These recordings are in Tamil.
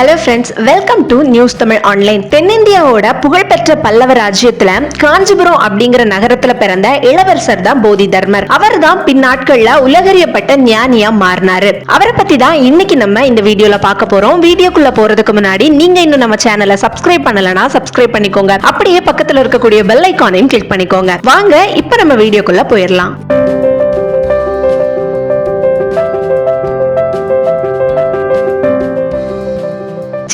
Hello friends welcome to news Tamil online தென்னிந்தியாவோட புகழ்பெற்ற பல்லவ ராஜ்யத்துல காஞ்சிபுரம் அப்படிங்கிற நகரத்துல பிறந்த இளவரசர் தான் போதி தர்மர். அவர் தான் பின்னாட்கள்ல உலகறியப்பட்ட ஞானியா மாறினாரு. அவரை பத்தி தான் இன்னைக்கு நம்ம இந்த வீடியோல பார்க்க போறோம். வீடியோக்குள்ள போறதுக்கு முன்னாடி நீங்க இன்னும் நம்ம சேனலை சப்ஸ்கிரைப் பண்ணலனா சப்ஸ்கிரைப் பண்ணிக்கோங்க. அப்படியே பக்கத்துல இருக்கக்கூடிய பெல் ஐக்கானையும் கிளிக் பண்ணிக்கோங்க. வாங்க இப்ப நம்ம வீடியோக்குள்ள போயிடலாம்.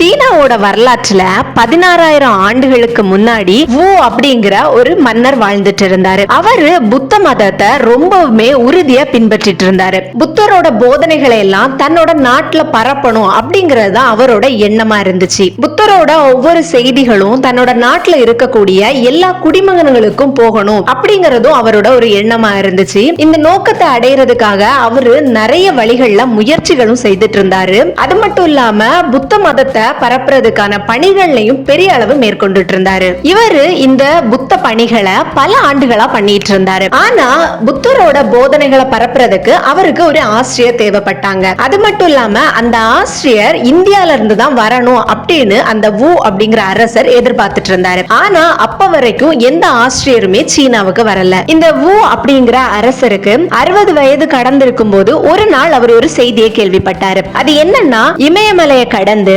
சீனாவோட வரலாற்றுல பதினாறாயிரம் ஆண்டுகளுக்கு முன்னாடி வு அப்படிங்கிற ஒரு மன்னர் வாழ்ந்துட்டு இருந்தாரு. அவரு புத்த மதத்தை ரொம்பவுமே உறுதியா பின்பற்றிட்டு இருந்தாரு. புத்தரோட போதனைகளை எல்லாம் தன்னோட நாட்டுல பரப்பணும் அப்படிங்கறது தான் அவரோட எண்ணமா இருந்துச்சு. புத்தரோட ஒவ்வொரு செய்திகளும் தன்னோட நாட்டுல இருக்கக்கூடிய எல்லா குடிமகன்களுக்கும் போகணும் அப்படிங்கறதும் அவரோட ஒரு எண்ணமா இருந்துச்சு. இந்த நோக்கத்தை அடையிறதுக்காக அவரு நிறைய வழிகள்ல முயற்சிகளும் செய்துட்டு இருந்தாரு. அது மட்டும் இல்லாம புத்த மதத்தை பரப்புறதுக்கான பணிகள்லையும் பெரிய அளவு மேற்கொண்டுட்டு இருந்தாரு இவரு இந்த புத்த பணிகளை பல ஆண்டுகளா பண்ணிட்டு இருந்தாரு ஆனா புத்தரோட போதனைகளை பரப்புறதுக்கு அவருக்கு ஒரு ஆசிரியர் தேவைப்பட்டாங்க. அது மட்டும் இல்லாம அந்த ஆசிரியர் இந்தியால இருந்து தான் வரணும் அப்படின்னு அந்த வு அப்படிங்கிற அரசர் எதிர்பார்த்துட்டு இருந்தாரு ஆனா அப்ப வரைக்கும் எந்த ஆசிரியருமே சீனாவுக்கு வரல. இந்த வு அப்படிங்கிற அரசருக்கு அறுபது வயது கடந்திருக்கும் போது ஒரு நாள் அவர் ஒரு செய்தியை கேள்விப்பட்டாரு. அது என்னன்னா இமயமலையை கடந்து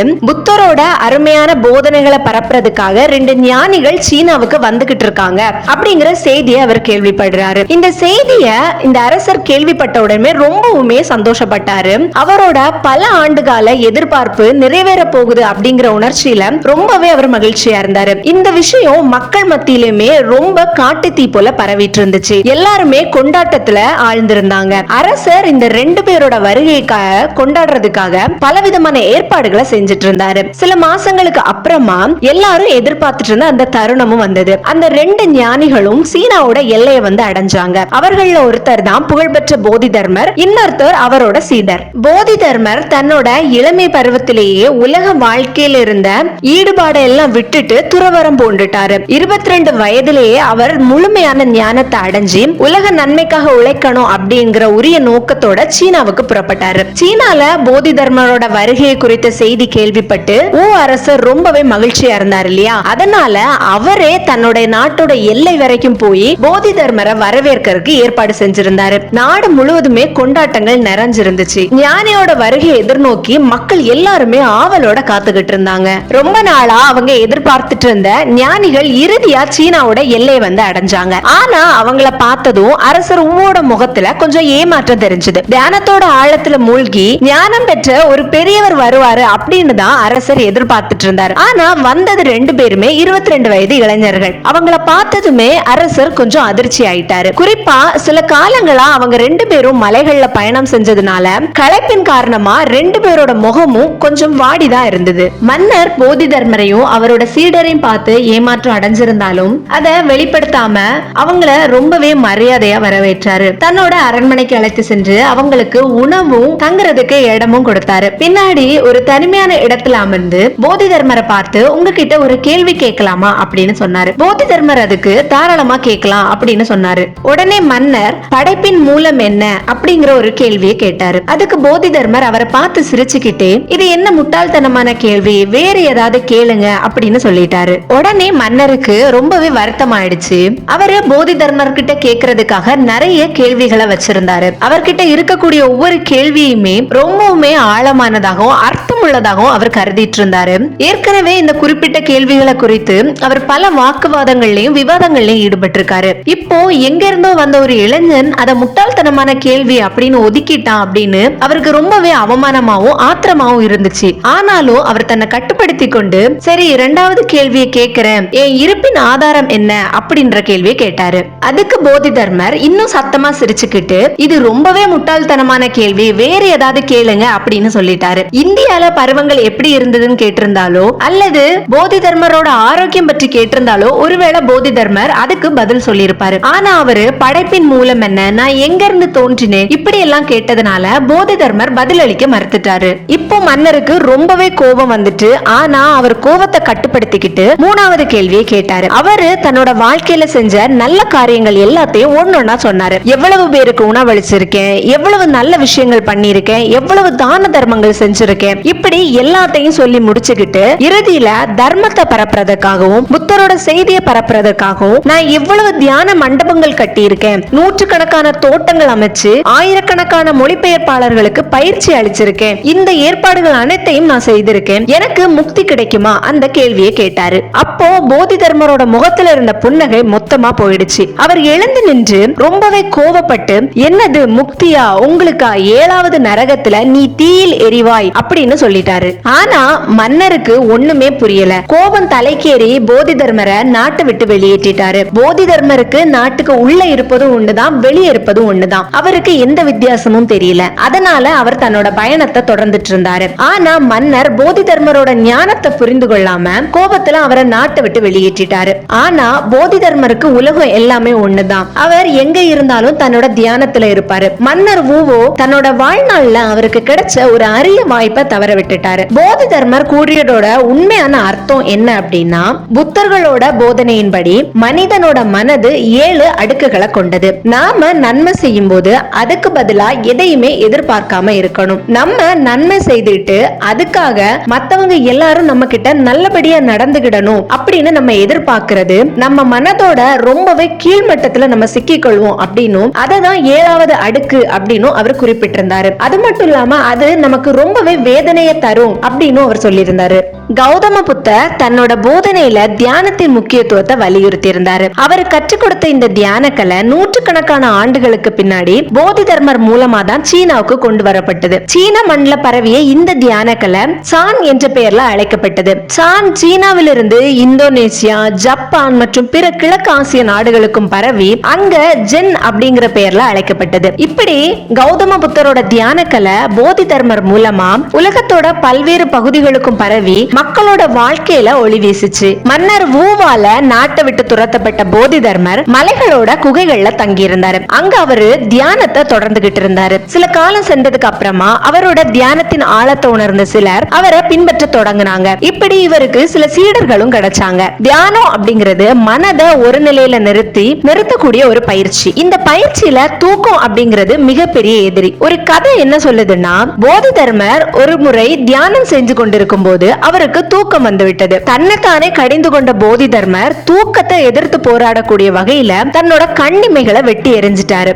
புத்தரோட அருமையான போதனைகளை பரப்புறதுக்காக ரெண்டு ஞானிகள் சீனாவுக்கு வந்துகிட்டு இருக்காங்க அப்படிங்கிற செய்தியை அவர் கேள்விப்படுறாரு. இந்த செய்திய இந்த அரசர் கேள்விப்பட்ட உடனே ரொம்பவுமே சந்தோஷப்பட்டாரு. அவரோட பல ஆண்டுகால எதிர்பார்ப்பு நிறைவேற போகுது அப்படிங்கிற உணர்ச்சியில ரொம்பவே அவர் மகிழ்ச்சியா இருந்தாரு. இந்த விஷயம் மக்கள் மத்தியிலுமே ரொம்ப காட்டு தீ போல பரவிட்டு இருந்துச்சு எல்லாருமே கொண்டாட்டத்துல ஆழ்ந்திருந்தாங்க. அரசர் இந்த ரெண்டு பேரோட வருகைக்காக கொண்டாடுறதுக்காக பலவிதமான ஏற்பாடுகளை செஞ்சுட்டு இருந்தாரு. சில மாசங்களுக்கு அப்புறமா எல்லாரும் எதிர்பார்த்துட்டு இருந்த அந்த தருணமும் வந்தது. அந்த ரெண்டு ஞானிகளும் சீனாவோட எல்லையை வந்து அடைஞ்சாங்க. அவர்கள ஒருத்தர் தான் புகழ்பெற்ற போதி தர்மர் இன்னொருத்தர் அவரோட சீடர். போதி தர்மர் தன்னோட இளமை பருவத்திலேயே உலக வாழ்க்கையில இருந்த ஈடுபாடை எல்லாம் விட்டுட்டு துறவரம் பூண்டுட்டாரு. இருபத்தி ரெண்டு வயதிலேயே அவர் முழுமையான ஞானத்தை அடைஞ்சு உலக நன்மைக்காக உழைக்கணும் அப்படிங்கிற உரிய நோக்கத்தோட சீனாவுக்கு புறப்பட்டாரு. சீனால போதி தர்மரோட வருகையை குறித்த செய்தி கேள்விப்பட்டு ஊ அரசர் ரொம்பவே மகிழ்ச்சியா இருந்தார் இல்லையா? அதனால அவரே தன்னுடைய நாட்டோட எல்லை வரைக்கும் போய் போதி தர்மரை வரவேற்கிறதுக்கு ஏற்பாடு செஞ்சிருந்தாரு. நாடு முழுவதுமே கொண்டாட்டங்கள் நிறைஞ்சிருந்துச்சு. ஞானியோட வருகை எதிர்நோக்கி மக்கள் எல்லாருமே ஆவலோட காத்துக்கிட்டு இருந்தாங்க. ரொம்ப நாளா அவங்க எதிர்பார்த்துட்டு இருந்த ஞானிகள் இறுதியா சீனாவோட எல்லையை வந்து அடைஞ்சாங்க. ஆனா அவங்கள பார்த்ததும் அரசர் உம்மோட முகத்துல கொஞ்சம் ஏமாற்றம் தெரிஞ்சது. தியானத்தோட ஆழத்துல மூழ்கி ஞானம் பெற்ற ஒரு பெரியவர் வருவாரு அப்படின்னு தான் அரசர் எதிர்பார்த்துட்டு இருந்தார் ஆனா வந்தது ரெண்டு பேருமே இருபத்தி ரெண்டு வயது இளைஞர்கள். அவங்கள பார்த்ததுமே அரசர் கொஞ்சம் அதிர்ச்சி ஆயிட்டாரு. குறிப்பா சில காலங்களா அவங்க ரெண்டு பேரும் மலைகள்ல பயணம் செஞ்சதுனால களைப்பின் காரணமா ரெண்டு பேரோட முகமும் கொஞ்சம் வாடிதான் இருந்தது. மன்னர் போதி தர்மரையும் அவரோட சீடரையும் பார்த்து ஏமாற்றம் அடைஞ்சிருந்தாலும் அதை வெளிப்படுத்தாம அவங்கள ரொம்பவே மரியாதையா வரவேற்றாரு. தன்னோட அரண்மனைக்கு அழைத்து சென்று அவங்களுக்கு உணவும் தங்குறதுக்கு இடமும் கொடுத்தாரு. பின்னாடி ஒரு தனிமையான இடத்துல அமர்ந்து போதி தர்மரை பார்த்து உங்ககிட்ட ஒரு கேள்வி கேட்கலாமா அப்படின்னு சொன்னாரு. போதி தர்மர் அதுக்கு தாராளமா கேட்கலாம் அப்படின்னு சொன்னாரு. உடனே மன்னர் படைப்பின் மூலம் என்ன? அப்படிங்கிற ஒரு கேள்வியை கேட்டாரு. அதுக்கு போதி தர்மர் அவரை பார்த்து சிரிச்சுக்கிட்டே இது என்ன முட்டாள்தனமான கேள்வி? வேற ஏதாவது கேளுங்க அப்படின்னு சொல்லிட்டாரு. உடனே மன்னருக்கு ரொம்பவே வருத்தம் ஆயிடுச்சு அவரு போதி தர்மர் கிட்ட கேக்குறதுக்காக நிறைய கேள்விகளை வச்சிருந்தாரு. அவர்கிட்ட இருக்கக்கூடிய ஒவ்வொரு கேள்வியுமே ரொம்பவுமே ஆழமானதாகவும் அர்த்தமுள்ளதாகவும் அவர் கரு கருதிட்டு இருந்தாரு ஏற்கனவே இந்த குறிப்பிட்ட கேள்விகளை குறித்து அவர் பல வாக்குவாதங்கள்லயும் விவாதங்கள்லயும் ஈடுபட்டிருக்காரு. இப்போ எங்க இருந்தோ வந்த ஒரு இளைஞன் அதை முட்டாள்தனமான கேள்வி அப்படின்னு ஒதுக்கிட்டான் அப்படின்னு அவருக்கு ரொம்பவே அவமானமாவும் ஆத்திரமாவும் இருந்துச்சு. ஆனாலும் அவர் தன்னை கட்டுப்படுத்தி கொண்டு சரி இரண்டாவது கேள்வியை கேட்கிறேன் என் இருப்பின் ஆதாரம் என்ன? அப்படின்ற கேள்வியை கேட்டாரு. அதுக்கு போதி தர்மர் இன்னும் சத்தமா சிரிச்சுக்கிட்டு இது ரொம்பவே முட்டாள்தனமான கேள்வி. வேற ஏதாவது கேளுங்க அப்படின்னு சொல்லிட்டாரு. இந்தியால பருவங்கள் எப்படி இருந்ததுன்னு கேட்டிருந்தாலோ அல்லது போதி தர்மரோட ஆரோக்கியம் பற்றி கேட்டிருந்தாலோ ஒருவேளை போதி தர்மர் அதுக்கு பதில் சொல்லியிருப்பாரு. ஆனா அவரு படைப்பின் மூலம் என்ன நான் எங்க இருந்து தோன்றினேன் இப்படி எல்லாம் கேட்டதுனால போதி தர்மர் பதிலளிக்க மறுத்துட்டாரு. இப்போ மன்னருக்கு ரொம்பவே கோபம் வந்துட்டு ஆனா அவர் கோபத்தை கட்டுப்படுத்திக்கிட்டு மூணாவது கேள்வியை கேட்டாரு. அவரு தன்னோட வாழ்க்கையில செஞ்ச நல்ல காரியங்கள் எல்லாத்தையும் ஒன்னொன்னா சொன்னாரு. எவ்வளவு பேருக்கு உணவளிச்சிருக்கேன் எவ்வளவு நல்ல விஷயங்கள் பண்ணியிருக்கேன் எவ்வளவு தான தர்மங்கள் செஞ்சிருக்கேன் இப்படி எல்லாத்தையும் எல்லாத்தையும் சொல்லி முடிச்சுக்கிட்டு இறுதியில தர்மத்தை பரப்புறதுக்காகவும் புத்தரோட செய்தியை பரப்புறதுக்காகவும் நான் இவ்வளவு தியான மண்டபங்கள் கட்டி இருக்கேன் நூற்றுக்கணக்கான தோட்டங்கள் அமைச்சு ஆயிரக்கணக்கான மொழிபெயர்ப்பாளர்களுக்கு பயிற்சி அளிச்சிருக்கேன். இந்த ஏற்பாடுகள் அனைத்தையும் நான் செய்திருக்கேன். எனக்கு முக்தி கிடைக்குமா? அந்த கேள்வியை கேட்டாரு. அப்போ போதி தர்மரோட முகத்துல இருந்த புன்னகை மொத்தமா போயிடுச்சு. அவர் எழுந்து நின்று ரொம்பவே கோவப்பட்டு என்னது முக்தியா? உங்களுக்கா ஏழாவது நரகத்துல நீ தீயில் எரிவாய்? அப்படின்னு சொல்லிட்டாரு. ஆனா மன்னருக்கு ஒண்ணுமே புரியல. கோபம் தலைக்கேறி போதி தர்மரை நாட்டை விட்டு வெளியேற்றிட்டாரு. போதி தர்மருக்கு நாட்டுக்கு உள்ள இருப்பதும் ஒண்ணுதான் வெளியே இருப்பதும் ஒண்ணுதான். அவருக்கு எந்த வித்தியாசமும் தெரியல. அதனால அவர் தன்னோட பயணத்தை தொடர்ந்துட்டு இருந்தாரு. ஆனா மன்னர் போதி தர்மரோட ஞானத்தை புரிந்து கொள்ளாம கோபத்துல அவரை நாட்டை விட்டு வெளியேற்றிட்டாரு. ஆனா போதி தர்மருக்கு உலகம் எல்லாமே ஒண்ணுதான். அவர் எங்க இருந்தாலும் தன்னோட தியானத்துல இருப்பாரு. மன்னர் ஊவோ தன்னோட வாழ்நாள்ல அவருக்கு கிடைச்ச ஒரு அரிய வாய்ப்பை தவற விட்டுட்டாரு. போதி தர்மர் கூறியதோட உண்மையான அர்த்தம் என்ன அப்படின்னா புத்தர்களோட போதனையின்படி மனிதனோட மனது ஏழு அடுக்குகளை கொண்டது. நாம நன்மை செய்யும் போது அதுக்கு பதிலா எதையுமே எதிர்பார்க்காம இருக்கணும். நம்ம நன்மை செய்துட்டு அதுக்காக மத்தவங்க எல்லாரும் நம்ம கிட்ட நல்லபடியா நடந்துகிடணும் அப்படின்னு நம்ம எதிர்பார்க்கறது நம்ம மனதோட ரொம்பவே கீழ்மட்டத்துல நம்ம சிக்கிக்கொள்வோம் அப்படின்னும் அதை தான் ஏழாவது அடுக்கு அப்படின்னும் அவர் குறிப்பிட்டிருந்தாரு. அது மட்டும் இல்லாம அது நமக்கு ரொம்பவே வேதனையை தரும் அப்படின்னு அவர் சொல்லியிருந்தாரு. கௌதம புத்தர் தன்னோட போதனையில தியானத்தின் முக்கியத்துவத்தை வலியுறுத்தி இருந்தாரு அவர் கற்றுக் கொடுத்த இந்த தியான கலை நூற்றுக்கணக்கான ஆண்டுகளுக்கு பின்னாடி போதி தர்மர் மூலமா தான் சீனாவுக்கு கொண்டு வரப்பட்டது. சீன மண்ணில் பரவிய இந்த தியான கலை சான் என்ற பெயர்ல அழைக்கப்பட்டது. சான் சீனாவிலிருந்து இந்தோனேசியா ஜப்பான் மற்றும் பிற கிழக்கு ஆசிய நாடுகளுக்கும் பரவி அங்க ஜென் அப்படிங்கிற பெயர்ல அழைக்கப்பட்டது. இப்படி கௌதம புத்தரோட தியான கலை போதி தர்மர் மூலமா உலகத்தோட பல்வேறு பகுதி பகுதிகளுக்கும் பரவி மக்களோட வாழ்க்கையில ஒளி வீசுச்சு. மன்னர் வூவால நாட்டை விட்டு துரத்தப்பட்ட போதி தர்மர் மலைகளோட குகைகள்ல தங்கி இருந்தாரு அங்க அவரு தியானத்தை தொடர்ந்துகிட்டு இருந்தாரு. சில காலம் சென்றதுக்கு அப்புறமா அவரோட தியானத்தின் ஆழத்தை உணர்ந்த சிலர் அவரை பின்பற்ற தொடங்கினாங்க. இப்படி இவருக்கு சில சீடர்களும் கிடைச்சாங்க. தியானம் அப்படிங்கிறது மனதை ஒரு நிலையில நிறுத்தி நிறுத்தக்கூடிய ஒரு பயிற்சி. இந்த பயிற்சியில தூக்கம் அப்படிங்கிறது மிகப்பெரிய எதிரி. ஒரு கதை என்ன சொல்லுதுன்னா போதி தர்மர் ஒரு முறை தியானம் செஞ்சு கொண்டிருக்கும் போது அவருக்கு தூக்கம் வந்துவிட்டது. தன்னைத்தானே கடிந்து கொண்ட போதி தர்மர் தூக்கத்தை எதிர்த்து போராடக்கூடிய வகையில தன்னோட கண்ணிமைகளை வெட்டி எரிஞ்சிட்டாரு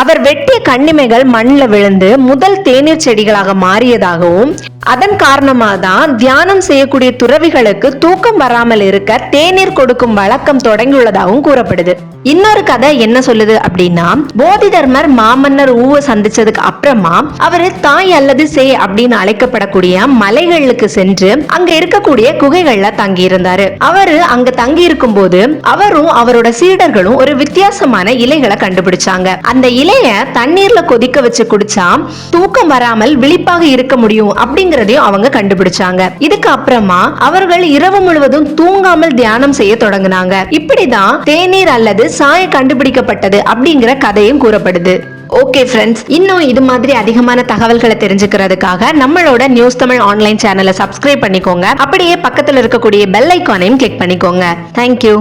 அவர் வெட்டிய கண்ணிமைகள் மண்ணில் விழுந்து முதல் தேநீர் செடிகளாக மாறியதாகவும் அதன் காரணமாக தான் தியானம் செய்யக்கூடிய துறவிகளுக்கு தூக்கம் வராமல் இருக்க தேநீர் கொடுக்கும் வழக்கம் தொடங்கியுள்ளதாகவும் கூறப்படுது. இன்னொரு கதை என்ன சொல்லுது அப்படின்னா போதி தர்மர் மாமன்னர் ஊவ சந்திச்சதுக்கு அப்புறமா அவரு தாய் அல்லது சே அப்படின்னு அழைக்கப்படக்கூடிய மலைகளுக்கு சென்று அங்க இருக்கக்கூடிய குகைகள்ல தங்கி இருந்தாரு அவரு அங்க தங்கி இருக்கும் போது அவரும் அவரோட சீடர்களும் ஒரு வித்தியாசமான இலைகளை கண்டுபிடிச்சாங்க. அந்த இலைய தண்ணீர்ல கொதிக்க வச்சு குடிச்சா தூக்கம் வராமல் விழிப்பாக இருக்க முடியும் அப்படிங்கறதையும் அவங்க கண்டுபிடிச்சாங்க. இதுக்கு அப்புறமா அவர்கள் இரவு முழுவதும் தூங்காமல் தியானம் செய்ய தொடங்கினாங்க. இப்படிதான் தேநீர் அல்லது சாய கண்டுபிடிக்கப்பட்டது அப்படிங்கிற கதையும் கூறப்படுது. ஓகே ஃப்ரெண்ட்ஸ் இன்னும் இது மாதிரி அதிகமான தகவல்களை தெரிஞ்சுக்கிறதுக்காக நம்மளோட நியூஸ் தமிழ் ஆன்லைன் சேனலை சப்ஸ்கிரைப் பண்ணிக்கோங்க. அப்படியே பக்கத்தில் இருக்கக்கூடிய பெல் ஐக்கானையும் கிளிக் பண்ணிக்கோங்க. தேங்க்யூ